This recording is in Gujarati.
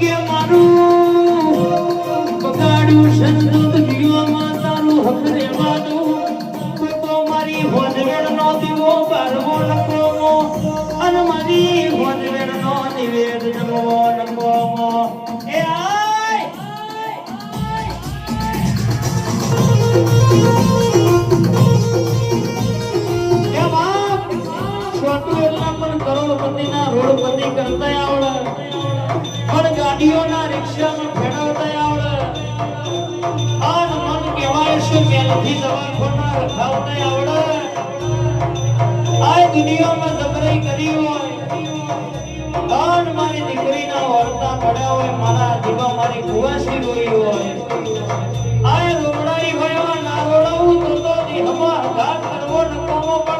કે મારું બગાડ્યું સંદૂત જીવમાં તારું હક રહેવા તો મારી હોજવેલ નો દીવો બારવો લખો અને મારી દેશમાં પણ કરોડપતિના રોડપતિ કરતા આવડે. પણ ગાડીઓના રિક્ષામાં ફેરવતા આવડે. આ મન કહેવાય છે ક્યાંથી દવાખાના રખાવતા આવડે. આ દુનિયામાં જબરાઈ કરી હોય પણ મારી દીકરીના વર્તા પડ્યા હોય, મારા દીવા મારી કુવાસી રોઈ હોય. આ રોવડાઈ ભયો ના રોડાવું તો તો હમા ઘાટ કરવો નકામો પણ